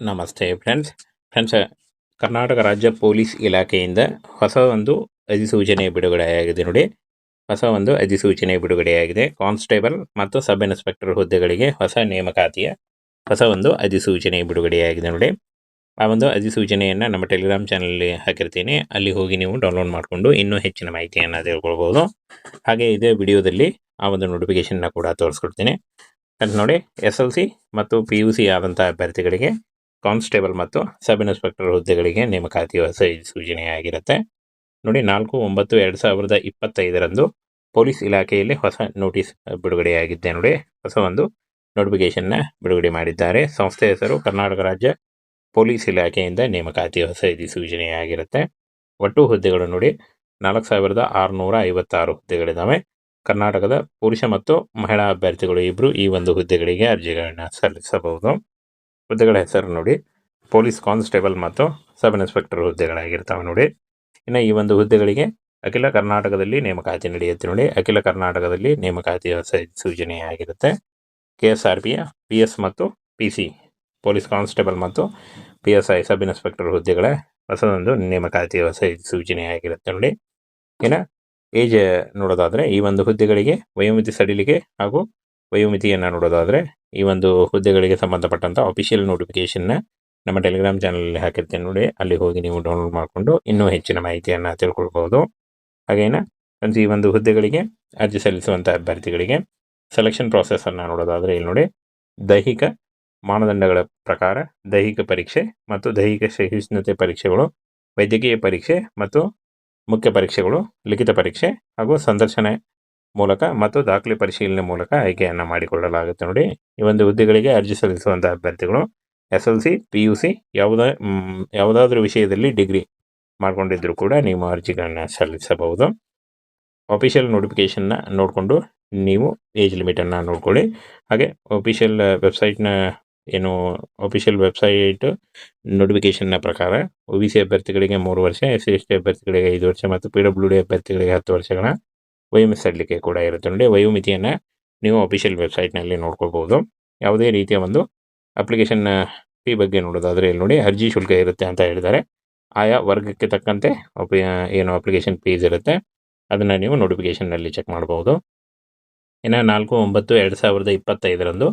ನಮಸ್ತೆ friends friends Karnataka ರಾಜ್ಯ police ಇಲಾಖೆಯಿಂದ ಹೊಸ ಒಂದು ಅಧಿಸೂಚನೆ ಬಿಡುಗಡೆಯಾಗಿದೆ ನೋಡಿ. ಹೊಸ ಒಂದು ಅಧಿಸೂಚನೆ ಬಿಡುಗಡೆಯಾಗಿದೆ. ಕಾನ್ಸ್ಟೇಬಲ್ ಮತ್ತು ಸಬ್ ಇನ್ಸ್ಪೆಕ್ಟರ್ ಹುದ್ದೆಗಳಿಗೆ ಹೊಸ ನೇಮಕಾತಿಯ ಹೊಸ ಒಂದು ಅಧಿಸೂಚನೆ ಬಿಡುಗಡೆಯಾಗಿದೆ ನೋಡಿ. ಆ ಒಂದು ಅಧಿಸೂಚನೆಯನ್ನು ನಮ್ಮ ಟೆಲಿಗ್ರಾಮ್ ಚಾನಲಲ್ಲಿ ಹಾಕಿರ್ತೀನಿ. ಅಲ್ಲಿ ಹೋಗಿ ನೀವು ಡೌನ್ಲೋಡ್ ಮಾಡಿಕೊಂಡು ಇನ್ನೂ ಹೆಚ್ಚಿನ ಮಾಹಿತಿಯನ್ನು ತಿಳ್ಕೊಳ್ಬೋದು. ಹಾಗೆ ಇದೇ ವಿಡಿಯೋದಲ್ಲಿ ಆ ಒಂದು ನೋಟಿಫಿಕೇಶನ್ನ ಕೂಡ ತೋರಿಸ್ಕೊಡ್ತೀನಿ. ಅಂತ ನೋಡಿ ಎಸ್ ಎಲ್ ಸಿ ಮತ್ತು ಪಿ ಯು ಸಿ ಆದಂಥ ಅಭ್ಯರ್ಥಿಗಳಿಗೆ ಕಾನ್ಸ್ಟೇಬಲ್ ಮತ್ತು ಸಬ್ ಇನ್ಸ್ಪೆಕ್ಟರ್ ಹುದ್ದೆಗಳಿಗೆ ನೇಮಕಾತಿ ಹೊಸ ಸೂಚನೆಯಾಗಿರುತ್ತೆ. ನೋಡಿ, ನಾಲ್ಕು, ಒಂಬತ್ತು, ಎರಡು ಸಾವಿರದ ಇಪ್ಪತ್ತೈದರಂದು ಪೊಲೀಸ್ ಇಲಾಖೆಯಲ್ಲಿ ಹೊಸ ನೋಟಿಸ್ ಬಿಡುಗಡೆಯಾಗಿದ್ದೆ ನೋಡಿ. ಹೊಸ ಒಂದು ನೋಟಿಫಿಕೇಶನ್ನ ಬಿಡುಗಡೆ ಮಾಡಿದ್ದಾರೆ. ಸಂಸ್ಥೆ ಹೆಸರು ಕರ್ನಾಟಕ ರಾಜ್ಯ ಪೊಲೀಸ್ ಇಲಾಖೆಯಿಂದ ನೇಮಕಾತಿ ಹೊಸ ಸೂಚನೆಯಾಗಿರುತ್ತೆ. ಒಟ್ಟು ಹುದ್ದೆಗಳು ನೋಡಿ, ನಾಲ್ಕು ಸಾವಿರದ ಆರುನೂರ ಐವತ್ತಾರು ಹುದ್ದೆಗಳಿದ್ದಾವೆ ಕರ್ನಾಟಕದ ಪುರುಷ ಮತ್ತು ಮಹಿಳಾ ಅಭ್ಯರ್ಥಿಗಳು ಇಬ್ಬರು ಈ ಒಂದು ಹುದ್ದೆಗಳಿಗೆ ಅರ್ಜಿಗಳನ್ನು ಸಲ್ಲಿಸಬಹುದು. ಹುದ್ದೆಗಳ ಹೆಸರು ನೋಡಿ, ಪೊಲೀಸ್ ಕಾನ್ಸ್ಟೇಬಲ್ ಮತ್ತು ಸಬ್ ಇನ್ಸ್ಪೆಕ್ಟರ್ ಹುದ್ದೆಗಳಾಗಿರ್ತಾವೆ ನೋಡಿ. ಇನ್ನು ಈ ಒಂದು ಹುದ್ದೆಗಳಿಗೆ ಅಖಿಲ ಕರ್ನಾಟಕದಲ್ಲಿ ನೇಮಕಾತಿ ನಡೆಯುತ್ತೆ ನೋಡಿ. ಅಖಿಲ ಕರ್ನಾಟಕದಲ್ಲಿ ನೇಮಕಾತಿ ಸೂಚನೆಯಾಗಿರುತ್ತೆ ಕೆ ಎಸ್ ಆರ್ ಪಿಯ ಪಿ ಎಸ್ ಮತ್ತು ಪಿ ಸಿ ಪೊಲೀಸ್ ಕಾನ್ಸ್ಟೇಬಲ್ ಮತ್ತು P S I sub inspector ಹುದ್ದೆಗಳ ಹೊಸದೊಂದು ನೇಮಕಾತಿ ಹೊಸ ಸೂಚನೆಯಾಗಿರುತ್ತೆ ನೋಡಿ. ಇನ್ನು ಏಜ್ ನೋಡೋದಾದರೆ ಈ ಒಂದು ಹುದ್ದೆಗಳಿಗೆ ವಯೋಮಿತಿ ಸಡಿಲಿಕೆ ಹಾಗೂ ವಯೋಮಿತಿಯನ್ನು ನೋಡೋದಾದರೆ ಈ ಒಂದು ಹುದ್ದೆಗಳಿಗೆ ಸಂಬಂಧಪಟ್ಟಂಥ ಅಫಿಷಿಯಲ್ ನೋಟಿಫಿಕೇಷನ್ನ ನಮ್ಮ ಟೆಲಿಗ್ರಾಮ್ ಚಾನಲಲ್ಲಿ ಹಾಕಿರ್ತೇನೆ ನೋಡಿ. ಅಲ್ಲಿ ಹೋಗಿ ನೀವು ಡೌನ್ಲೋಡ್ ಮಾಡಿಕೊಂಡು ಇನ್ನೂ ಹೆಚ್ಚಿನ ಮಾಹಿತಿಯನ್ನು ತಿಳ್ಕೊಳ್ಬೋದು. ಹಾಗೇನ? ಫ್ರೆಂಡ್ಸ್ ಈ ಒಂದು ಹುದ್ದೆಗಳಿಗೆ ಅರ್ಜಿ ಸಲ್ಲಿಸುವಂಥ ಅಭ್ಯರ್ಥಿಗಳಿಗೆ ಸೆಲೆಕ್ಷನ್ ಪ್ರಾಸೆಸನ್ನು ನೋಡೋದಾದರೆ ಇಲ್ಲಿ ನೋಡಿ. ದೈಹಿಕ ಮಾನದಂಡಗಳ ಪ್ರಕಾರ ದೈಹಿಕ ಪರೀಕ್ಷೆ ಮತ್ತು ದೈಹಿಕ ಸಹಿಷ್ಣುತೆ ಪರೀಕ್ಷೆಗಳು, ವೈದ್ಯಕೀಯ ಪರೀಕ್ಷೆ ಮತ್ತು ಮುಖ್ಯ ಪರೀಕ್ಷೆಗಳು, ಲಿಖಿತ ಪರೀಕ್ಷೆ ಹಾಗೂ ಸಂದರ್ಶನ ಮೂಲಕ ಮತ್ತು ದಾಖಲೆ ಪರಿಶೀಲನೆ ಮೂಲಕ ಆಯ್ಕೆಯನ್ನು ಮಾಡಿಕೊಳ್ಳಲಾಗುತ್ತೆ ನೋಡಿ. ಈ ಒಂದು ಹುದ್ದೆಗಳಿಗೆ ಅರ್ಜಿ ಸಲ್ಲಿಸುವಂತಹ ಅಭ್ಯರ್ಥಿಗಳು S L C, P U C ಯಾವುದೇ ಯಾವುದಾದ್ರೂ ವಿಷಯದಲ್ಲಿ ಡಿಗ್ರಿ ಮಾಡಿಕೊಂಡಿದ್ದರೂ ಕೂಡ ನೀವು ಅರ್ಜಿಗಳನ್ನು ಸಲ್ಲಿಸಬಹುದು. ಅಫಿಷಿಯಲ್ ನೋಟಿಫಿಕೇಷನ್ನ ನೋಡಿಕೊಂಡು ನೀವು ಏಜ್ ಲಿಮಿಟನ್ನು ನೋಡ್ಕೊಳ್ಳಿ. ಹಾಗೆ ಅಫಿಷಿಯಲ್ ವೆಬ್ಸೈಟ್ನ ಏನು ಅಫಿಷಿಯಲ್ ವೆಬ್ಸೈಟ್ ನೋಟಿಫಿಕೇಷನ್ನ ಪ್ರಕಾರ ಒ ಬಿ ಸಿ ಅಭ್ಯರ್ಥಿಗಳಿಗೆ ಮೂರು ವರ್ಷ ಎಸ್ ಸಿ ಎಸ್ ಟಿ ಅಭ್ಯರ್ಥಿಗಳಿಗೆ ಐದು ವರ್ಷ ಮತ್ತು ಪಿ ಡಬ್ಲ್ಯೂ ಡಿ ಅಭ್ಯರ್ಥಿಗಳಿಗೆ ಹತ್ತು ವರ್ಷಗಳ ವಯೋಮಿತಿ ಸಲ್ಲಿಕೆ ಕೂಡ ಇರುತ್ತೆ ನೋಡಿ. ವಯೋಮಿತಿಯನ್ನು ನೀವು ಅಫಿಷಿಯಲ್ ವೆಬ್ಸೈಟ್ನಲ್ಲಿ ನೋಡ್ಕೋಬಹುದು ಯಾವುದೇ ರೀತಿಯ ಒಂದು ಅಪ್ಲಿಕೇಶನ್ ಫೀ ಬಗ್ಗೆ ನೋಡೋದಾದರೆ ಇಲ್ಲಿ ನೋಡಿ ಅರ್ಜಿ ಶುಲ್ಕ ಇರುತ್ತೆ ಅಂತ ಹೇಳಿದ್ದಾರೆ. ಆಯಾ ವರ್ಗಕ್ಕೆ ತಕ್ಕಂತೆ ಏನು ಅಪ್ಲಿಕೇಶನ್ ಫೀಸ್ ಇರುತ್ತೆ. ಅದನ್ನು ನೀವು ನೋಟಿಫಿಕೇಷನ್ನಲ್ಲಿ ಚೆಕ್ ಮಾಡಬಹುದು ಇನ್ನು ನಾಲ್ಕು, ಒಂಬತ್ತು, ಎರಡು ಸಾವಿರದ ಇಪ್ಪತ್ತೈದರಂದು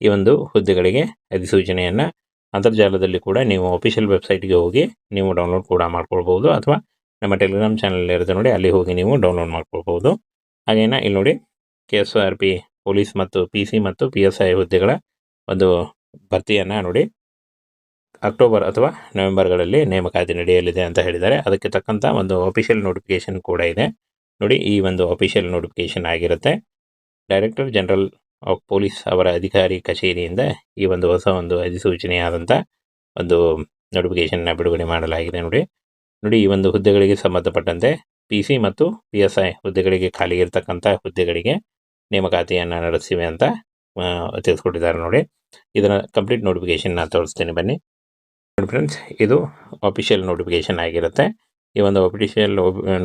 ಈ ಒಂದು ಹುದ್ದೆಗಳಿಗೆ ಅಧಿಸೂಚನೆಯನ್ನು ಅಂತರ್ಜಾಲದಲ್ಲಿ ಕೂಡ ನೀವು ಅಫಿಷಿಯಲ್ ವೆಬ್ಸೈಟ್ಗೆ ಹೋಗಿ ನೀವು ಡೌನ್ಲೋಡ್ ಕೂಡ ಮಾಡ್ಕೊಳ್ಬೋದು ಅಥವಾ ನಮ್ಮ ಟೆಲಿಗ್ರಾಮ್ ಚಾನಲ್ ಇರುತ್ತೆ ನೋಡಿ, ಅಲ್ಲಿ ಹೋಗಿ ನೀವು ಡೌನ್ಲೋಡ್ ಮಾಡ್ಕೊಳ್ಬೋದು ಹಾಗೇನ ಇಲ್ಲಿ ನೋಡಿ K S R P police ಮತ್ತು ಪಿ ಸಿ ಮತ್ತು ಪಿ ಎಸ್ ಐ ಹುದ್ದೆಗಳ ಒಂದು ಭರ್ತಿಯನ್ನು ನೋಡಿ ಅಕ್ಟೋಬರ್ ಅಥವಾ ನವೆಂಬರ್ಗಳಲ್ಲಿ ನೇಮಕಾತಿ ನಡೆಯಲಿದೆ ಅಂತ ಹೇಳಿದ್ದಾರೆ. ಅದಕ್ಕೆ ತಕ್ಕಂಥ ಒಂದು ಅಫಿಷಿಯಲ್ ನೋಟಿಫಿಕೇಶನ್ ಕೂಡ ಇದೆ. ನೋಡಿ, ಈ ಒಂದು ಅಫಿಷಿಯಲ್ ನೋಟಿಫಿಕೇಶನ್ ಆಗಿರುತ್ತೆ. ಡೈರೆಕ್ಟರ್ ಜನರಲ್ ಆಫ್ ಪೊಲೀಸ್ ಅವರ ಅಧಿಕಾರಿ ಕಚೇರಿಯಿಂದ ಈ ಒಂದು ಹೊಸ ಒಂದು ಅಧಿಸೂಚನೆಯಾದಂಥ ಒಂದು ನೋಟಿಫಿಕೇಶನ್ನ ಬಿಡುಗಡೆ ಮಾಡಲಾಗಿದೆ ನೋಡಿ. ನೋಡಿ, ಈ ಒಂದು ಹುದ್ದೆಗಳಿಗೆ ಸಂಬಂಧಪಟ್ಟಂತೆ ಪಿ ಸಿ ಮತ್ತು ಪಿ ಎಸ್ ಐ ಹುದ್ದೆಗಳಿಗೆ ಖಾಲಿ ಇರತಕ್ಕಂಥ ಹುದ್ದೆಗಳಿಗೆ ನೇಮಕಾತಿಯನ್ನು ನಡೆಸಿವೆ ಅಂತ ತಿಳಿಸ್ಕೊಟ್ಟಿದ್ದಾರೆ ನೋಡಿ. ಇದರ ಕಂಪ್ಲೀಟ್ ನೋಟಿಫಿಕೇಶನ್ ನಾನು ತೋರಿಸ್ತೀನಿ ಬನ್ನಿ. ನೋಡಿ ಫ್ರೆಂಡ್ಸ್ ಇದು ಅಫಿಷಿಯಲ್ ನೋಟಿಫಿಕೇಶನ್ ಆಗಿರುತ್ತೆ. ಈ ಒಂದು ಅಫಿಷಿಯಲ್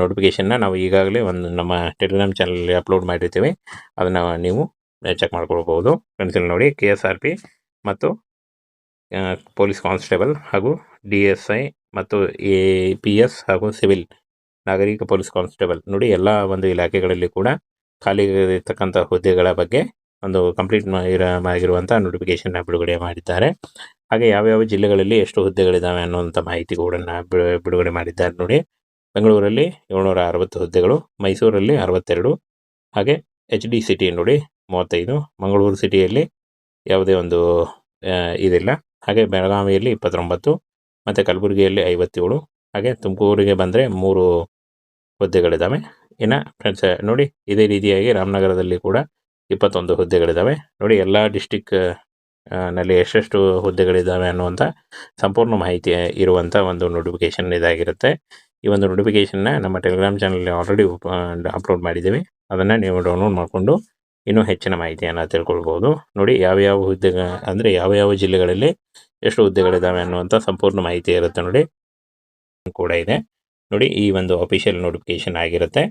ನೋಟಿಫಿಕೇಶನ್ನ ನಾವು ಈಗಾಗಲೇ ಒಂದು ನಮ್ಮ ಟೆಲಿಗ್ರಾಮ್ ಚಾನಲಲ್ಲಿ ಅಪ್ಲೋಡ್ ಮಾಡಿರ್ತೀವಿ. ಅದನ್ನು ನೀವು ಚೆಕ್ ಮಾಡ್ಕೊಳ್ಬೋದು ಫ್ರೆಂಡ್ಸ್ ಇಲ್ಲಿ ನೋಡಿ ಕೆ ಎಸ್ ಆರ್ ಪಿ ಮತ್ತು ಪೊಲೀಸ್ ಕಾನ್ಸ್ಟೇಬಲ್ ಹಾಗೂ ಡಿ ಎಸ್ ಐ ಮತ್ತು ಎ ಪಿ ಎಸ್ ಹಾಗೂ ಸಿವಿಲ್ ನಾಗರಿಕ ಪೊಲೀಸ್ ಕಾನ್ಸ್ಟೇಬಲ್ ನೋಡಿ ಎಲ್ಲ ಒಂದು ಇಲಾಖೆಗಳಲ್ಲಿ ಕೂಡ ಖಾಲಿ ಇರತಕ್ಕಂಥ ಹುದ್ದೆಗಳ ಬಗ್ಗೆ ಒಂದು ಕಂಪ್ಲೀಟ್ ಆಗಿರುವಂಥ ನೋಟಿಫಿಕೇಶನ್ನ ಬಿಡುಗಡೆ ಮಾಡಿದ್ದಾರೆ. ಹಾಗೆ ಯಾವ್ಯಾವ ಜಿಲ್ಲೆಗಳಲ್ಲಿ ಎಷ್ಟು ಹುದ್ದೆಗಳಿದ್ದಾವೆ ಅನ್ನುವಂಥ ಮಾಹಿತಿ ಕೂಡ ಬಿಡುಗಡೆ ಮಾಡಿದ್ದಾರೆ ನೋಡಿ. ಬೆಂಗಳೂರಲ್ಲಿ ಏಳ್ನೂರ ಅರವತ್ತು ಹುದ್ದೆಗಳು, ಮೈಸೂರಲ್ಲಿ ಅರವತ್ತೆರಡು, ಹಾಗೆ ಎಚ್ ಡಿ ಸಿಟಿ ನೋಡಿ ಮೂವತ್ತೈದು, ಮಂಗಳೂರು ಸಿಟಿಯಲ್ಲಿ ಯಾವುದೇ ಒಂದು ಇದಿಲ್ಲ. ಹಾಗೆ ಬೆಳಗಾವಿಯಲ್ಲಿ ಇಪ್ಪತ್ತೊಂಬತ್ತು ಮತ್ತು ಕಲಬುರಗಿಯಲ್ಲಿ ಐವತ್ತೇಳು, ಹಾಗೆ ತುಮಕೂರಿಗೆ ಬಂದರೆ ಮೂರು ಹುದ್ದೆಗಳಿದ್ದಾವೆ ಇನ್ನು ಫ್ರೆಂಡ್ಸ್ ನೋಡಿ ಇದೇ ರೀತಿಯಾಗಿ ರಾಮನಗರದಲ್ಲಿ ಕೂಡ ಇಪ್ಪತ್ತೊಂದು ಹುದ್ದೆಗಳಿದ್ದಾವೆ ನೋಡಿ ಎಲ್ಲ ಡಿಸ್ಟಿಕ್ನಲ್ಲಿ ಎಷ್ಟೆಷ್ಟು ಹುದ್ದೆಗಳಿದ್ದಾವೆ ಅನ್ನುವಂಥ ಸಂಪೂರ್ಣ ಮಾಹಿತಿ ಇರುವಂಥ ಒಂದು ನೋಟಿಫಿಕೇಷನ್ ಇದಾಗಿರುತ್ತೆ. ಈ ಒಂದು ನೋಟಿಫಿಕೇಷನ್ನ ನಮ್ಮ ಟೆಲಿಗ್ರಾಮ್ ಚಾನಲ್ ಆಲ್ರೆಡಿ ಅಪ್ಲೋಡ್ ಮಾಡಿದ್ದೀವಿ. ಅದನ್ನು ನೀವು ಡೌನ್ಲೋಡ್ ಮಾಡಿಕೊಂಡು ಇನ್ನೂ ಹೆಚ್ಚಿನ ಮಾಹಿತಿಯನ್ನು ತಿಳ್ಕೊಳ್ಬೋದು. ನೋಡಿ ಯಾವ್ಯಾವ ಹುದ್ದೆ, ಅಂದರೆ ಯಾವ ಯಾವ ಜಿಲ್ಲೆಗಳಲ್ಲಿ ಎಷ್ಟು ಹುದ್ದೆಗಳಿದ್ದಾವೆ ಅನ್ನುವಂಥ ಸಂಪೂರ್ಣ ಮಾಹಿತಿ ಇರುತ್ತೆ ನೋಡಿ. ಕೂಡ ಇದೆ. ನೋಡಿ, ಈ ಒಂದು ಅಫಿಷಿಯಲ್ ನೋಟಿಫಿಕೇಶನ್ ಆಗಿರುತ್ತೆ.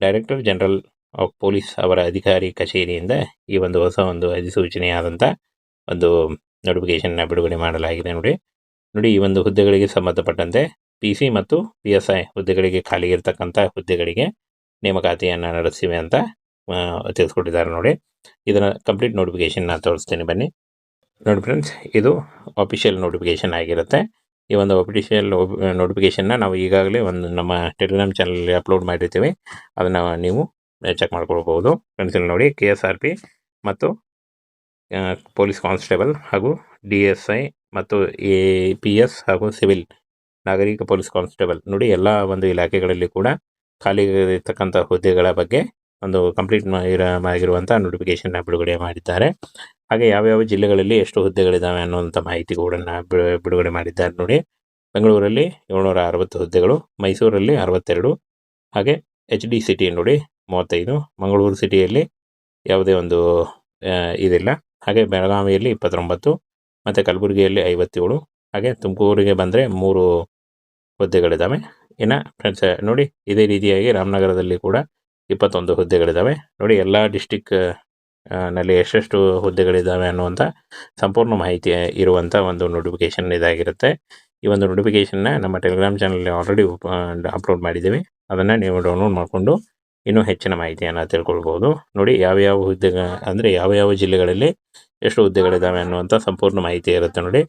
ಡೈರೆಕ್ಟರ್ ಜನರಲ್ ಆಫ್ ಪೊಲೀಸ್ ಅವರ ಅಧಿಕಾರಿ ಕಚೇರಿಯಿಂದ ಈ ಒಂದು ಹೊಸ ಒಂದು ಅಧಿಸೂಚನೆಯಾದಂಥ ಒಂದು ನೋಟಿಫಿಕೇಷನ್ನ ಬಿಡುಗಡೆ ಮಾಡಲಾಗಿದೆ ನೋಡಿ. ನೋಡಿ, ಈ ಒಂದು ಹುದ್ದೆಗಳಿಗೆ ಸಂಬಂಧಪಟ್ಟಂತೆ ಪಿ ಸಿ ಮತ್ತು ಪಿ ಎಸ್ ಐ ಹುದ್ದೆಗಳಿಗೆ ಖಾಲಿ ಇರತಕ್ಕಂಥ ಹುದ್ದೆಗಳಿಗೆ ನೇಮಕಾತಿಯನ್ನು ನಡೆಸಿವೆ ಅಂತ ತಿಳಿಸ್ಕೊಟ್ಟಿದ್ದಾರೆ ನೋಡಿ. ಇದರ ಕಂಪ್ಲೀಟ್ ನೋಟಿಫಿಕೇಷನ್ನ ತೋರಿಸ್ತೀನಿ ಬನ್ನಿ. ನೋಡಿ ಫ್ರೆಂಡ್ಸ್ ಇದು ಅಫಿಷಿಯಲ್ ನೋಟಿಫಿಕೇಷನ್ ಆಗಿರುತ್ತೆ. ಈ ಒಂದು ಅಫಿಷಿಯಲ್ ನೋಟಿಫಿಕೇಷನ್ನ ನಾವು ಈಗಾಗಲೇ ಒಂದು ನಮ್ಮ ಟೆಲಿಗ್ರಾಮ್ ಚಾನಲಲ್ಲಿ ಅಪ್ಲೋಡ್ ಮಾಡಿರ್ತೀವಿ. ಅದನ್ನು ನೀವು ಚೆಕ್ ಮಾಡ್ಕೊಳ್ಬೋದು ಫ್ರೆಂಡ್ಸ್ ಇಲ್ಲಿ ನೋಡಿ ಕೆ ಎಸ್ ಆರ್ ಪಿ ಮತ್ತು ಪೊಲೀಸ್ ಕಾನ್ಸ್ಟೇಬಲ್ ಹಾಗೂ ಡಿ ಎಸ್ ಐ ಮತ್ತು ಎ ಪಿ ಎಸ್ ಹಾಗೂ ಸಿವಿಲ್ ನಾಗರಿಕ ಪೊಲೀಸ್ ಕಾನ್ಸ್ಟೇಬಲ್ ನೋಡಿ ಎಲ್ಲ ಒಂದು ಇಲಾಖೆಗಳಲ್ಲಿ ಕೂಡ ಖಾಲಿ ಇರತಕ್ಕಂಥ ಹುದ್ದೆಗಳ ಬಗ್ಗೆ ಒಂದು ಕಂಪ್ಲೀಟ್ ಆಗಿರುವಂಥ ನೋಟಿಫಿಕೇಷನ್ನ ಬಿಡುಗಡೆ ಮಾಡಿದ್ದಾರೆ. ಹಾಗೆ ಯಾವ್ಯಾವ ಜಿಲ್ಲೆಗಳಲ್ಲಿ ಎಷ್ಟು ಹುದ್ದೆಗಳಿದ್ದಾವೆ ಅನ್ನುವಂಥ ಮಾಹಿತಿ ಕೂಡ ಬಿಡು- ಬಿಡುಗಡೆ ಮಾಡಿದ್ದಾರೆ ನೋಡಿ. ಬೆಂಗಳೂರಲ್ಲಿ ಏಳ್ನೂರ ಅರವತ್ತು ಹುದ್ದೆಗಳು, ಮೈಸೂರಲ್ಲಿ ಅರವತ್ತೆರಡು, ಹಾಗೆ ಎಚ್ ಡಿ ಸಿಟಿ ನೋಡಿ ಮೂವತ್ತೈದು, ಮಂಗಳೂರು ಸಿಟಿಯಲ್ಲಿ ಯಾವುದೇ ಒಂದು ಇದಿಲ್ಲ. ಹಾಗೆ ಬೆಳಗಾವಿಯಲ್ಲಿ ಇಪ್ಪತ್ತೊಂಬತ್ತು, ಮತ್ತು ಕಲಬುರಗಿಯಲ್ಲಿ ಐವತ್ತೇಳು, ಹಾಗೆ ತುಮಕೂರಿಗೆ ಬಂದರೆ ಮೂರು ಹುದ್ದೆಗಳಿದ್ದಾವೆ ಇನ್ನು ಫ್ರೆಂಡ್ಸ್ ನೋಡಿ, ಇದೇ ರೀತಿಯಾಗಿ ರಾಮನಗರದಲ್ಲಿ ಕೂಡ ಇಪ್ಪತ್ತೊಂದು ಹುದ್ದೆಗಳಿದ್ದಾವೆ. ನೋಡಿ, ಎಲ್ಲ ಡಿಸ್ಟಿಕ್ನಲ್ಲಿ ಎಷ್ಟೆಷ್ಟು ಹುದ್ದೆಗಳಿದ್ದಾವೆ ಅನ್ನುವಂಥ ಸಂಪೂರ್ಣ ಮಾಹಿತಿ ಇರುವಂಥ ಒಂದು ನೋಟಿಫಿಕೇಶನ್ ಇದಾಗಿರುತ್ತೆ. ಈ ಒಂದು ನೋಟಿಫಿಕೇಷನ್ನ ನಮ್ಮ ಟೆಲಿಗ್ರಾಮ್ ಚಾನಲಲ್ಲಿ ಆಲ್ರೆಡಿ ಅಪ್ಲೋಡ್ ಮಾಡಿದ್ದೀವಿ. ಅದನ್ನು ನೀವು ಡೌನ್ಲೋಡ್ ಮಾಡಿಕೊಂಡು ಇನ್ನೂ ಹೆಚ್ಚಿನ ಮಾಹಿತಿಯನ್ನು ತಿಳ್ಕೊಳ್ಬೋದು. ನೋಡಿ ಯಾವ್ಯಾವ ಹುದ್ದೆ ಅಂದರೆ ಯಾವ ಯಾವ ಜಿಲ್ಲೆಗಳಲ್ಲಿ ಎಷ್ಟು ಹುದ್ದೆಗಳಿದ್ದಾವೆ ಅನ್ನುವಂಥ ಸಂಪೂರ್ಣ ಮಾಹಿತಿ ಇರುತ್ತೆ ನೋಡಿ.